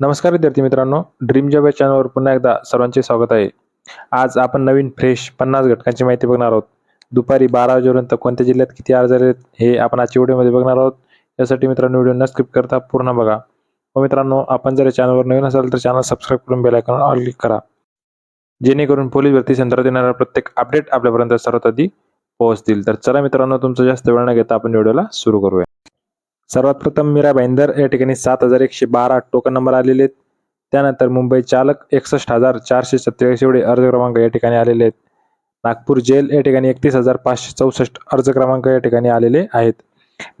नमस्कार विद्यार्थी मित्रांनो ड्रीम जॉब या चॅनलवर पुन्हा एकदा सर्वांचे स्वागत आहे. आज आपण नवीन फ्रेश पन्नास घटकांची माहिती बघणार आहोत. दुपारी बारा वाजेपर्यंत कोणत्या जिल्ह्यात किती अर्ज आले आहेत हे आपण आजच्या व्हिडिओमध्ये बघणार आहोत. यासाठी मित्रांनो व्हिडिओ न स्किप करता पूर्ण बघा. व मित्रांनो आपण जर या चॅनलवर नवीन असाल तर चॅनल सबस्क्राईब करून बेल आयकॉन ऑल क्लिक करा. जेणेकरून पोलीस भरती संदर्भात येणारा प्रत्येक अपडेट आपल्यापर्यंत सर्वात आधी पोहोचतील. तर चला मित्रांनो तुमचा जास्त वेळ न घेता आपण व्हिडिओला सुरू करूया. सर्वात प्रथम मीरा भाईंदर या ठिकाणी सात हजार एकशे बारा टोकन नंबर आलेले आहेत. त्यानंतर मुंबई चालक एकसष्ट हजार चारशे सत्तेचाळीस एवढे अर्ज क्रमांक या ठिकाणी आलेले आहेत. नागपूर जेल या ठिकाणी एकतीस हजार पाचशे चौसष्ट अर्ज क्रमांक या ठिकाणी आलेले आहेत.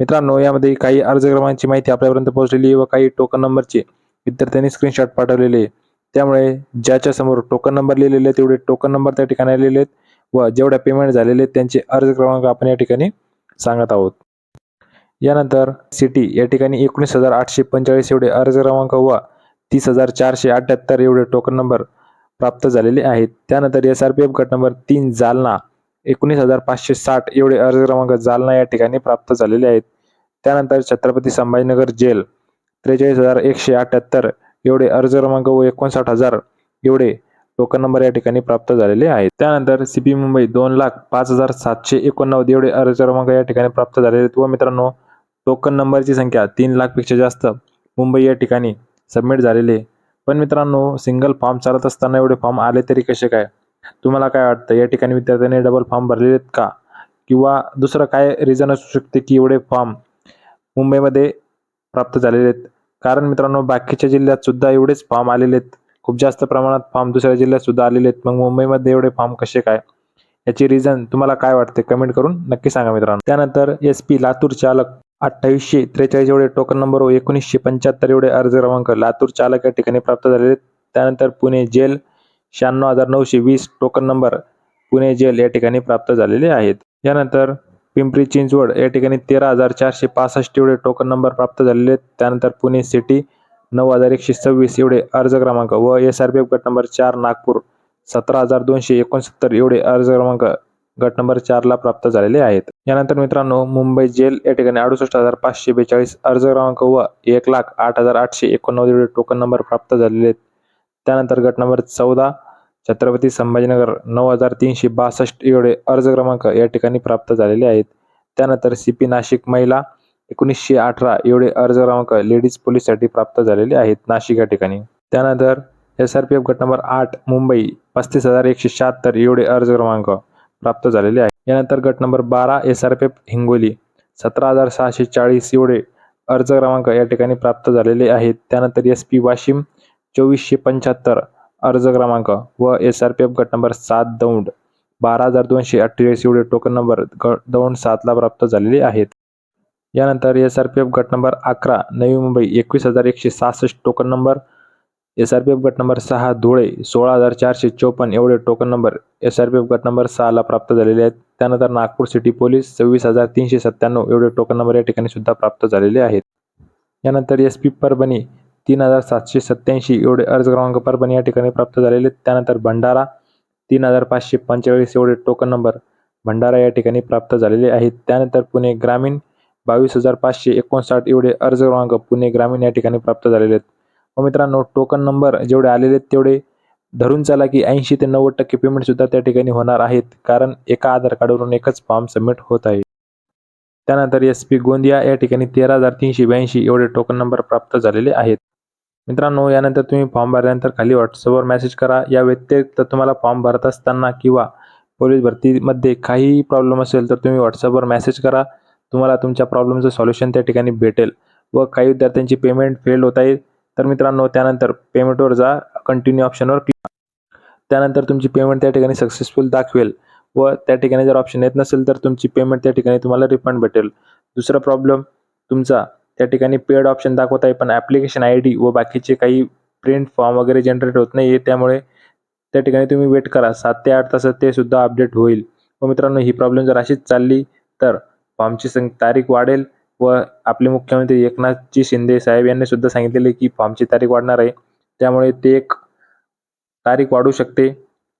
मित्रांनो यामध्ये काही अर्ज क्रमांकाची माहिती आपल्यापर्यंत पोहोचलेली व काही टोकन नंबरची विद्यार्थ्यांनी स्क्रीनशॉट पाठवलेले आहे. त्यामुळे ज्याच्या समोर टोकन नंबर लिहिलेले आहेत तेवढे टोकन नंबर त्या ठिकाणी आलेले आहेत व जेवढ्या पेमेंट झालेले आहेत त्यांचे अर्ज क्रमांक आपण या ठिकाणी सांगत आहोत. यानंतर सिटी या ठिकाणी एकोणीस हजार आठशे पंचेचाळीस एवढे अर्ज क्रमांक व तीस हजार चारशे अठ्याहत्तर एवढे टोकन नंबर प्राप्त झालेले आहेत. त्यानंतर एस आर पी एफ गट नंबर तीन जालना एकोणीस हजार पाचशे साठ एवढे अर्ज क्रमांक जालना या ठिकाणी प्राप्त झालेले आहेत. त्यानंतर छत्रपती संभाजीनगर जेल त्रेचाळीस हजार एकशे अठ्याहत्तर एवढे अर्ज क्रमांक व एकोणसाठ हजार एवढे टोकन नंबर या ठिकाणी प्राप्त झालेले आहेत. त्यानंतर सीपी मुंबई दोन लाख पाच हजार सातशे एकोणनव्वद एवढे अर्ज क्रमांक या ठिकाणी प्राप्त झालेले आहेत. व मित्रांनो टोकन नंबरची संख्या तीन लाखपेक्षा जास्त मुंबई या ठिकाणी सबमिट झालेले आहे. पण मित्रांनो सिंगल फॉर्म चालत असताना एवढे फॉर्म आले तरी कसे काय? तुम्हाला काय वाटतं? या ठिकाणी विद्यार्थ्यांनी डबल फॉर्म भरलेले आहेत का? किंवा दुसरं काय रिझन असू शकते की एवढे फॉर्म मुंबईमध्ये प्राप्त झालेले आहेत कारण मित्रांनो बाकीच्या जिल्ह्यात सुद्धा एवढेच फॉर्म आलेले आहेत खूप जास्त प्रमाणात फॉर्म दुसऱ्या जिल्ह्यात सुद्धा आलेले आहेत मग मुंबईमध्ये एवढे फॉर्म कसे काय? याची रिझन तुम्हाला काय वाटते? कमेंट करून नक्की सांगा मित्रांनो. त्यानंतर एस पी लातूर चालक अठ्ठावीसशे त्रेचाळीस एवढे टोकन नंबर व एकोणीसशे पंच्याहत्तर एवढे अर्ज क्रमांक लातूर चालक या ठिकाणी प्राप्त झालेले आहेत. त्यानंतर पुणे जेल शहाण्णव हजार नऊशे वीस टोकन नंबर पुणे जेल या ठिकाणी प्राप्त झालेले आहेत. यानंतर पिंपरी चिंचवड या ठिकाणी तेरा हजार चारशे पासष्ट एवढे टोकन नंबर प्राप्त झालेले आहेत. त्यानंतर पुणे सिटी नऊ हजार एकशे सव्वीस एवढे अर्ज क्रमांक व एस आर पी एफ गट नंबर चार नागपूर सतरा हजार दोनशे एकोणसत्तर एवढे अर्ज क्रमांक गट नंबर चारला प्राप्त झालेले आहेत. यानंतर मित्रांनो मुंबई जेल या ठिकाणी अडुसष्ट हजार पाचशे बेचाळीस अर्ज क्रमांक व एक लाख आठ हजार आठशे एकोणनव्वद एवढे टोकन नंबर प्राप्त झालेले आहेत. त्यानंतर गट नंबर चौदा छत्रपती संभाजीनगर नऊ हजार तीनशे बासष्ट एवढे अर्ज क्रमांक या ठिकाणी प्राप्त झालेले आहेत. त्यानंतर सी पी नाशिक महिला एकोणीसशे अठरा एवढे अर्ज क्रमांक लेडीज पोलीससाठी प्राप्त झालेले आहेत नाशिक या ठिकाणी. त्यानंतर एस आर पी एफ गट नंबर आठ मुंबई पस्तीस हजार एकशे शहात्तर एवढे अर्ज क्रमांक. प्राप्त झालेले आहे. यानंतर गट नंबर बारा S R P F Hingoli. सतरा हजार सहाशे चाळीस एवढे अर्ज क्रमांक या ठिकाणी प्राप्त झालेले आहेत. त्यानंतर एस पी वाशिम चोवीसशे पंच्याहत्तर अर्ज क्रमांक व एस आर पी एफ गट नंबर सात दौंड. बारा हजार दोनशे अठ्ठेचाळीस एवढे टोकन नंबर ग दौंड सातला प्राप्त झालेले आहेत. यानंतर एस आर पी एफ गट नंबर अकरा नवी मुंबई एकवीस हजार एकशे सहासष्ट token number S R P F गट नंबर सहा धुळे सोळा हजार चारशे चौपन्न एवढे token number S R P F गट नंबर सहाला प्राप्त झालेले आहेत. त्यानंतर नागपूर सिटी पोलीस सव्वीस हजार तीनशे सत्त्याण्णव एवढे टोकन नंबर या ठिकाणी सुद्धा प्राप्त झालेले आहेत. यानंतर एस पी परभणी तीन हजार सातशे सत्त्याऐंशी एवढे अर्ज क्रमांक परभणी या ठिकाणी प्राप्त झालेले आहेत. त्यानंतर भंडारा तीन हजार पाचशे पंचेचाळीस एवढे टोकन नंबर भंडारा या ठिकाणी प्राप्त झालेले आहेत. त्यानंतर पुणे ग्रामीण बावीस हजार पाचशे एकोणसाठ एवढे अर्ज क्रमांक पुणे ग्रामीण या ठिकाणी प्राप्त झालेले आहेत. व मित्रांनो टोकन नंबर जेवढे आलेले आहेत तेवढे धरून चला की ऐंशी ते नव्वद टक्के पेमेंटसुद्धा त्या ठिकाणी होणार आहेत. कारण एका आधार कार्डवरून एकच फॉर्म सबमिट होत आहे. त्यानंतर एस पी गोंदिया या ठिकाणी तेरा हजार तीनशे ब्याऐंशी एवढे टोकन नंबर प्राप्त झालेले आहेत. मित्रांनो यानंतर तुम्ही फॉर्म भरल्यानंतर खाली व्हॉट्सअपवर मेसेज करा. या व्यतिरिक्त तुम्हाला फॉर्म भरत असताना किंवा पोलीस भरतीमध्ये काहीही प्रॉब्लेम असेल तर तुम्ही व्हॉट्सअपवर मेसेज करा. तुम्हाला तुमच्या प्रॉब्लेमचं सॉल्युशन त्या ठिकाणी भेटेल व काही विद्यार्थ्यांची पेमेंट फेल होत आहे. तर मित्रांनो त्यानंतर पेमेंटवर जा कंटिन्यू ऑप्शनवर क्लिक त्यानंतर तुमची पेमेंट त्या ठिकाणी सक्सेसफुल दाखवेल व त्या ठिकाणी जर ऑप्शन येत नसेल तर तुमची पेमेंट त्या ठिकाणी तुम्हाला रिफंड भेटेल. दुसरा प्रॉब्लेम तुमचा त्या ठिकाणी पेड ऑप्शन दाखवत आहे पण ॲप्लिकेशन आय डी व बाकीचे काही प्रिंट फॉर्म वगैरे जनरेट होत नाही आहे त्यामुळे त्या ठिकाणी तुम्ही वेट करा. सात ते आठ तासात ते सुद्धा अपडेट होईल. व मित्रांनो ही प्रॉब्लेम जर अशीच चालली तर फॉर्मची सं तारीख वाढेल. व आपले मुख्यमंत्री एकनाथजी शिंदे साहेब यांनी सुद्धा सांगितलेले की फॉर्मची तारीख वाढणार आहे. त्यामुळे ते एक तारीख वाढू शकते.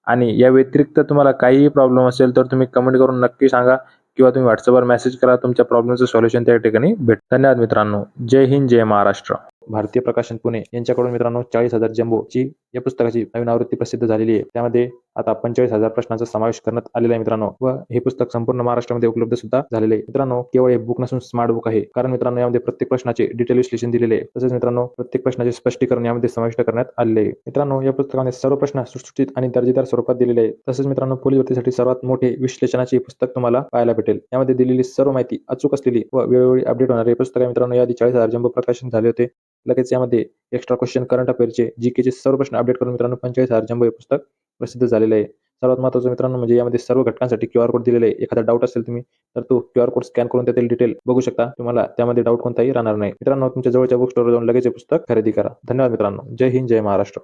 आणि या व्यतिरिक्त तुम्हाला काहीही प्रॉब्लेम असेल तर तुम्ही कमेंट करून नक्की सांगा किंवा तुम्ही व्हॉट्सअपवर मेसेज करा. तुमच्या प्रॉब्लेमचं सोल्युशन त्या ठिकाणी भेट धन्यवाद मित्रांनो. जय हिंद जय महाराष्ट्र. भारतीय प्रकाशन पुणे यांच्याकडून मित्रांनो चाळीस हजार जम्बोची या पुस्तकाची नवीन आवृत्ती प्रसिद्ध झालेली आहे. त्यामध्ये आता पंचेचाळीस हजार प्रश्नांचा समावेश करण्यात आलेला आहे मित्रांनो. व हे पुस्तक संपूर्ण महाराष्ट्रामध्ये उपलब्ध सुद्धा झालेले आहे. मित्रांनो केवळ हे बुक नसून स्मार्ट बुक आहे. कारण मित्रांनो यामध्ये प्रत्येक प्रश्नाचे डिटेल विश्लेषण दिलेले आहे. तसेच मित्रांनो प्रत्येक प्रश्नाचे स्पष्टीकरण यामध्ये समाविष्ट करण्यात आलेले आहे. मित्रांनो या पुस्तकामध्ये सर्व प्रश्न सुसूचित आणि दर्जेदार स्वरूपात दिलेले आहे तसेच मित्रांनो पोलीस भरतीसाठी सर्वात मोठे विश्लेषणाचे पुस्तक तुम्हाला पाहायला भेटेल. यामध्ये दिलेली सर्व माहिती अचूक असलेली व वेळोवेळी अपडेट होणारे पुस्तक आहे मित्रांनो. याआधी चाळीस हजार जंबो प्रकाशन झाले होते. लगेच यामध्ये एक्स्ट्रा क्वेश्चन करंट अफेअरचे जीकेचे सर्व प्रश्न अपडेट करून मित्रांनो पंचेचाळीस हजार जंबो हे पुस्तक प्रसिद्ध झालेले आहे. सर्वात महत्त्वाचं मित्रांनो म्हणजे यामध्ये सर्व घटकांसाठी क्यू आर कोड दिलेला आहे. एखादा डाऊट असेल तुम्ही तर तो क्यू आर कोड स्कॅन करून त्यातील डिटेल बघू शकता. तुम्हाला त्यामध्ये डाऊट कोणताही राहणार नाही. मित्रांनो तुमच्या जवळच्या बुक स्टोर जाऊन लगेच हे पुस्तक खरेदी करा. धन्यवाद मित्रांनो. जय हिंद जय महाराष्ट्र.